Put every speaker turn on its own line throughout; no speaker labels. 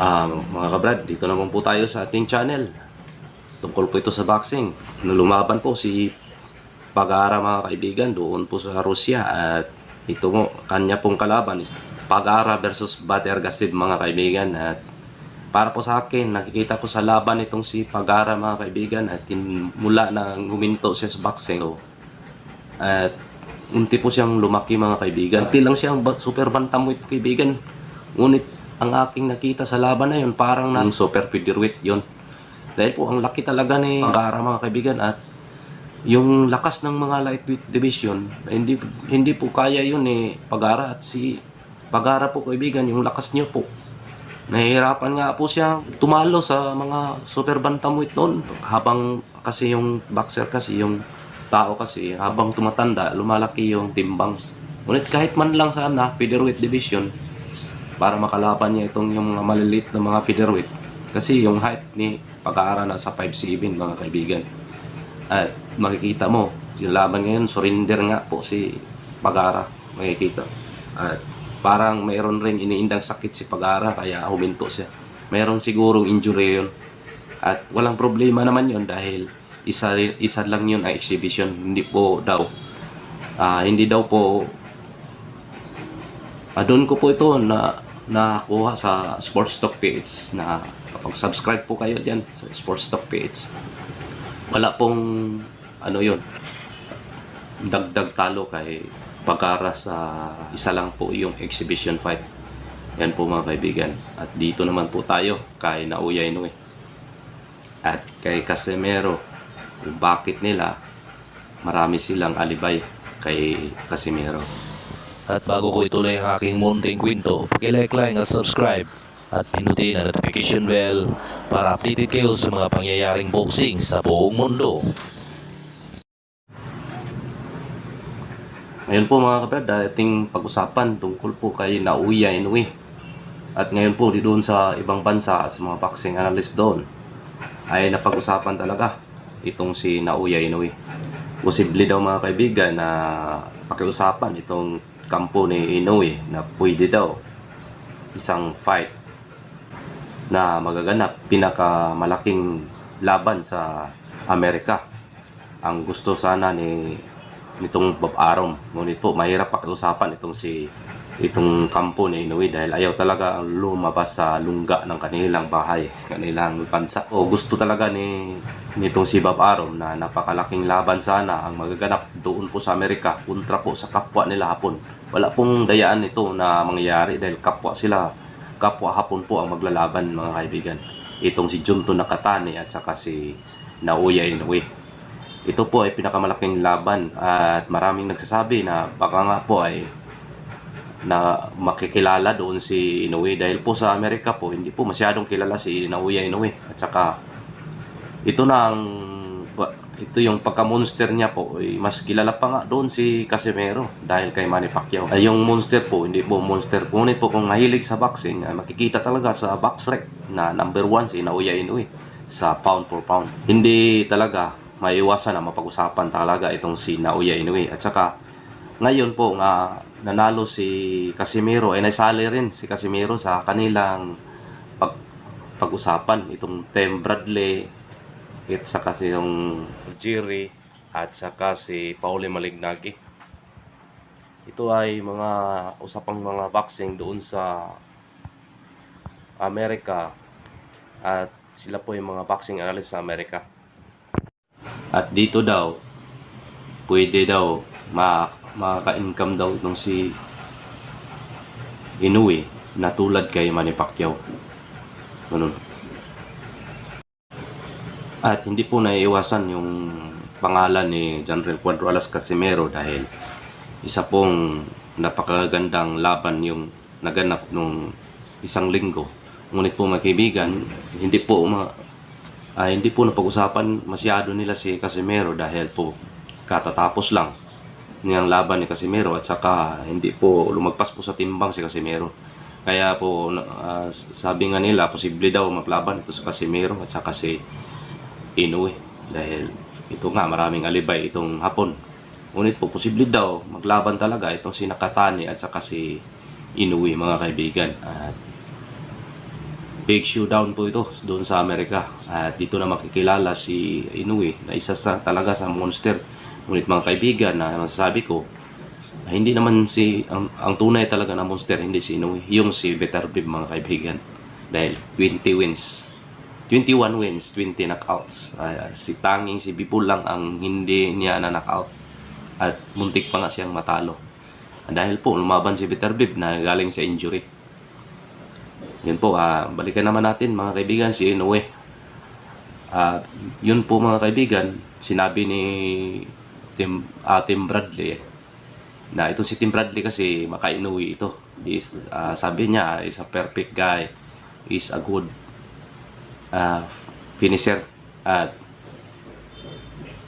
Um, mga kabrad, dito naman po tayo sa ating channel. Tungkol po ito sa boxing. Lumaban po si Pagara mga kaibigan doon po sa Russia at ito mo, kanya pong kalaban Pagara versus Bater Gasib mga kaibigan at para po sa akin, nakikita ko sa laban itong si Pagara mga kaibigan at mula na huminto siya sa boxing. So, at unti po siyang lumaki mga kaibigan. Unti lang siyang super bantamweight kaibigan. Ngunit ang aking nakita sa laban na yun, parang na super featherweight yun. Dahil po ang laki talaga ni Pagara mga kaibigan at yung lakas ng mga lightweight division, hindi hindi po kaya yun ni Pagara at si Pagara po kaibigan, yung lakas niya po. Nahihirapan nga po siya tumalo sa mga super bantamweight noon habang kasi yung boxer kasi yung tao kasi habang tumatanda lumalaki yung timbang. Ngunit kahit man lang sana featherweight division para makalaban niya itong yung mga maliliit na mga featherweight kasi yung height ni pag-aara na sa 5'7 mga kaibigan. At makikita mo, yung laban ngayon, surrender nga po si Pagara, makikita. At parang mayroon rin iniindang sakit si Pagara, kaya huminto siya. Mayroon sigurong injury yun. At walang problema naman yun dahil isa, isa lang yun ay exhibition. Hindi po daw, ah, hindi daw po, ah, doon ko po ito na nakuha sa Sports Talk PH na kapag subscribe po kayo dyan sa Sports Talk PH wala pong ano yun dagdag talo kay pagkara sa isa lang po yung exhibition fight. Yan po mga kaibigan. At dito naman po tayo kay Naoya Inoue. At kay Casemiro kung bakit nila marami silang alibay kay Casemiro
At bago ko ituloy ang aking munting kwento, pakilike lang at subscribe at pinutin ang notification bell para updated kayo sa mga pangyayaring boxing sa buong mundo.
Ngayon po mga kapatid, dating pag-usapan tungkol po kay Naoya Inoue. At ngayon po, di doon sa ibang bansa, sa mga boxing analyst doon, ay napag-usapan talaga itong si Naoya Inoue. Posible daw mga kaibigan na pakiusapan itong kampo ni Inoue na pwede daw isang fight na magaganap pinakamalaking laban sa Amerika. Ang gusto sana ni nitong Bob Arum. Ngunit po, mahirap pakiusapan itong si itong kampo ni Inoue dahil ayaw talaga ang lumabas sa lungga ng kanilang bahay, kanilang bansa. O gusto talaga ni nitong si Bob Arum na napakalaking laban sana ang magaganap doon po sa Amerika kontra po sa kapwa nila Hapon. Wala pong dayaan ito na mangyayari dahil kapwa sila, kapwa Hapon po ang maglalaban mga kaibigan. Itong si Junto Nakatani at saka si Naoya Inoue. Ito po ay pinakamalaking laban at maraming nagsasabi na baka nga po ay na makikilala doon si Inoue. Dahil po sa Amerika po hindi po masyadong kilala si Naoya Inoue at saka ito na ang ito yung pagka-monster niya po ay mas kilala pa nga doon si Casimero dahil kay Manny Pacquiao. Ay yung monster po, hindi po monster. Ngunit po kung mahilig sa boxing, ay makikita talaga sa box rec na number one si Naoya Inoue sa pound for pound. Hindi talaga maiwasan na mapag-usapan talaga itong si Naoya Inoue. At saka, ngayon po nga nanalo si Casimiro, ay nasali rin si Casimiro sa kanilang pag, pag-usapan. Itong Tem Bradley, at saka si yung Jerry, at saka si Pauli Malignagi. Ito ay mga usapang mga boxing doon sa Amerika at sila po yung mga boxing analyst sa Amerika. At dito daw, pwede daw ma makaka-income daw itong si Inoue na tulad kay Manny Pacquiao. Ganun. At hindi po naiiwasan yung pangalan ni General Cuadro Alas Casimero dahil isa pong napakagandang laban yung naganap nung isang linggo. Ngunit po mga kaibigan, hindi po ma, ah, hindi po napag-usapan masyado nila si Casimero dahil po katatapos lang niyang laban ni Casimero at saka hindi po lumagpas po sa timbang si Casimero. Kaya po ah, sabi nga nila posible daw maglaban ito sa Casimero at saka si Inoue dahil ito nga maraming alibay itong hapon. Ngunit po posible daw maglaban talaga itong si Nakatani at saka si Inoue mga kaibigan. At big showdown po ito doon sa Amerika. At dito na makikilala si Inoue na isa sa talaga sa monster. Ngunit mga kaibigan na masasabi ko, hindi naman si ang, ang tunay talaga na monster hindi si Inoue, yung si Beterbib mga kaibigan. Dahil 20 wins. 21 wins, 20 knockouts. Ay, si tanging si Bipul lang ang hindi niya na knockout. At muntik pa nga siyang matalo. Dahil po lumaban si Beterbib na galing sa injury. Yun po, ah, balikan naman natin mga kaibigan si Inoue. Ah, yun po mga kaibigan, sinabi ni Tim, ah, Tim Bradley eh, na itong si Tim Bradley kasi makainuwi ito. Is, ah, sabi niya, is a perfect guy. Is a good ah, finisher. At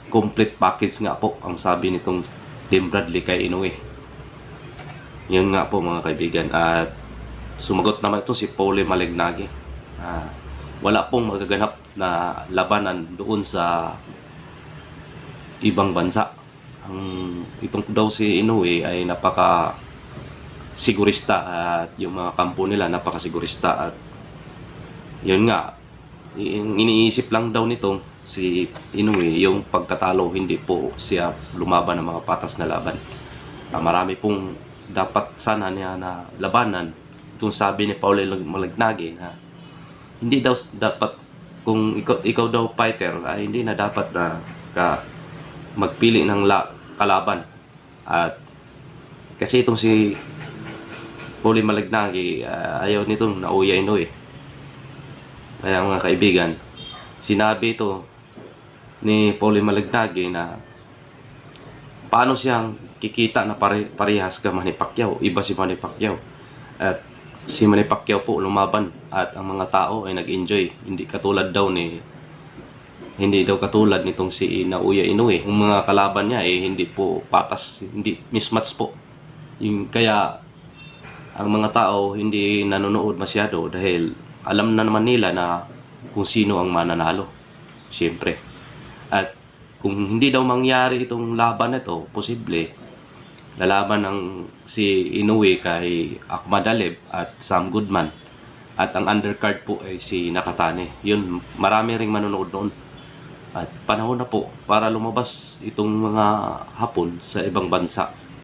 complete package nga po ang sabi nitong Tim Bradley kay Inoue. Yun nga po mga kaibigan. At sumagot naman ito si Pauli Malignagi. Ah, wala pong magaganap na labanan doon sa ibang bansa. Ang itong daw si Inoue ay napaka sigurista at yung mga kampo nila napaka sigurista at yun nga iniisip lang daw nitong si Inoue yung pagkatalo hindi po siya lumaban ng mga patas na laban. Ah, marami pong dapat sana niya na labanan. Itong sabi ni Paul Malagnagi na hindi daw dapat kung ikaw, ikaw daw fighter ay hindi na dapat na ka magpili ng la, kalaban. At kasi itong si Paul Malagnagi ah, ayaw nitong nauya Inoue kaya mga kaibigan sinabi ito ni Paul Malagnagi na paano siyang kikita na pare, parehas ka Manny Pacquiao? Iba si Manny Pacquiao. At si Manny Pacquiao po lumaban at ang mga tao ay nag-enjoy. Hindi katulad daw ni hindi daw katulad nitong si Naoya Inoue. Yung mga kalaban niya eh hindi po patas hindi mismatch po. Yung kaya ang mga tao hindi nanonood masyado dahil alam na naman nila na kung sino ang mananalo siyempre at kung hindi daw mangyari itong laban na to posible lalaban ng si Inoue kay Ahmad Aleb at Sam Goodman. At ang undercard po ay si Nakatane. Yun marami ring manonood noon. At panahon na po para lumabas itong mga hapon sa ibang bansa